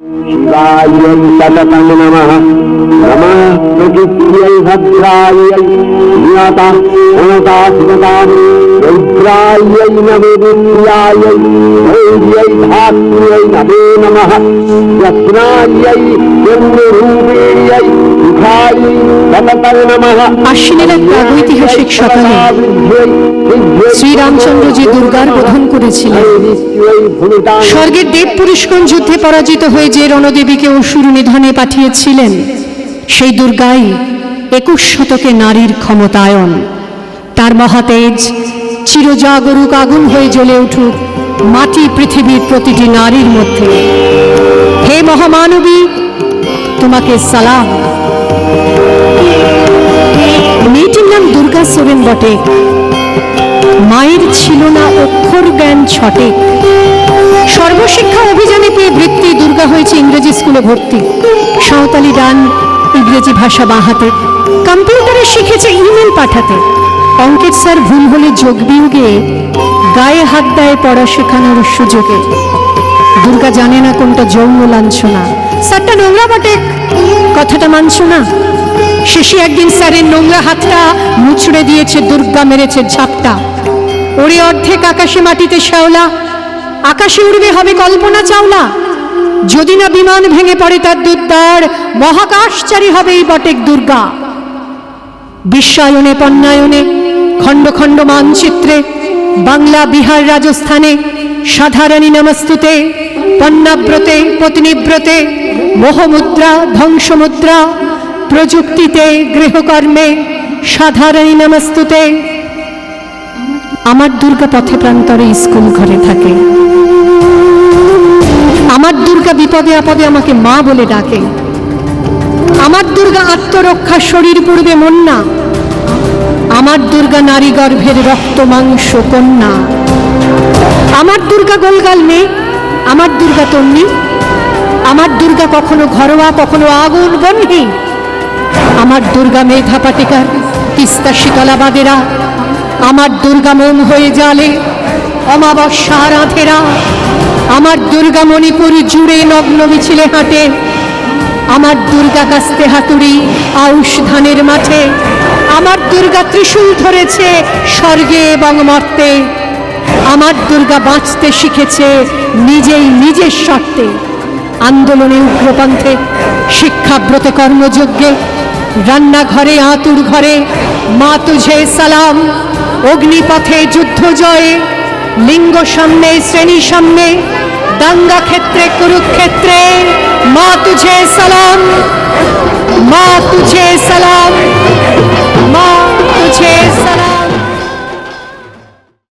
शिवायै सततं नमः नमः प्रकृत्यै भद्रायै ज्ञाता अनता शिवतां रौद्रायै नवोदित्यायै धैर्यै धात्र्यै नमो नमः यस्नायै चन्द्ररूपिण्यै सुखायै सततं नमः আশ্বিনের এক প্রাগৈতিহাসিক সকালে শ্রীরামচন্দ্র যে দুর্গার বোধন করেছিলেন। স্বর্গের দেব পুরুষগণ যুদ্ধে পরাজিত হয়ে যে রণদেবীকে অসুর নিধনে পাঠিয়েছিলেন, সেই দুর্গাই একুশ শতকে নারীর ক্ষমতায়ন। তার মহাতেজ চিরজাগরুক আগুন হয়ে জ্বলে উঠুক মাটি পৃথিবীর প্রতিটি নারীর মধ্যে। হে মহামানবী, তোমাকে সালাম। মেয়েটির নাম দুর্গা সোরেন বটে। মায়ের ছিল না অক্ষর জ্ঞান ছটে। সর্বশিক্ষা অভিযানে পেয়ে বৃত্তি দুর্গা হয়েছে ইংরেজি স্কুলে ভর্তি। সাঁওতালি ডান, ইংরেজি ভাষা বাঁহাতে। কম্পিউটারে শিখেছে ইমেল পাঠাতে। অঙ্কিত স্যার ভুল হলে যোগ বিয়োগে, গায়ে হাত দেয় পড়া শেখানোর সুযোগে। দুর্গা জানে না কোনটা যৌন লাঞ্ছনা। স্যারটা নোংরা বটে। কথাটা মানছ না? শেষে একদিন স্যারের নোংরা হাতটা মুচড়ে দিয়েছে, দুর্গা মেরেছে ঝাপটা। ওরে অর্ধেক আকাশে মাটিতে শ্যাওলা, আকাশে উড়বে হবে কল্পনা চাওলা। যদি না বিমান ভেঙে পড়ে তার দুর্দার মহাকাশচারী হবে এই বটেক দুর্গা। বিশ্বায়নে পণ্যায়নে, খণ্ড খণ্ড মানচিত্রে, বাংলা, বিহার, রাজস্থানে, সাধারণী নমস্তুতে পণ্যাব্রতে, পত্নীব্রতে, মোহমুদ্রা, ধ্বংসমুদ্রা, প্রযুক্তিতে, গৃহকর্মে, সাধারণী নমস্তুতে। আমার দুর্গা পথে প্রান্তরে স্কুল ঘরে থাকে। আমার দুর্গা বিপদে আপদে আমাকে মা বলে ডাকে। আমার দুর্গা আত্মরক্ষা শরীর পূর্বে মন না আমার দুর্গা নারী গর্ভের রক্ত মাংস কন্যা। আমার দুর্গা গোলগাল মেয়ে আমার দুর্গা তন্নি, আমার দুর্গা কখনো ঘরোয়া, কখনো আগুন বন্যী আমার দুর্গা মেধা পাটিকার তিস্তা শীতলা বাদেরা আমার দুর্গা মন হয়ে জালে অমাবস্যা রাধেরা আমার দুর্গা মণিপুর জুড়ে নগ্ন মিছিলে হাঁটে, আমার দুর্গা কাস্তে হাতুড়ি আউশ ধানের মাঠে, আমার দুর্গা ত্রিশূল ধরেছে স্বর্গে এবং মর্তে। আমার দুর্গা বাঁচতে শিখেছে নিজেই নিজের শর্তে। আন্দোলনে উগ্রপন্থে শিক্ষাব্রত কর্মযজ্ঞে, রান্নাঘরে, আতুর ঘরে, মা তুঝে সালাম, অগ্নিপথে যুদ্ধ জয়ে, লিঙ্গ সামনে, শ্রেণি সামনে, দাঙ্গা ক্ষেত্রে, কুরুক্ষেত্রে, মা তুঝে সালাম, মা তুঝে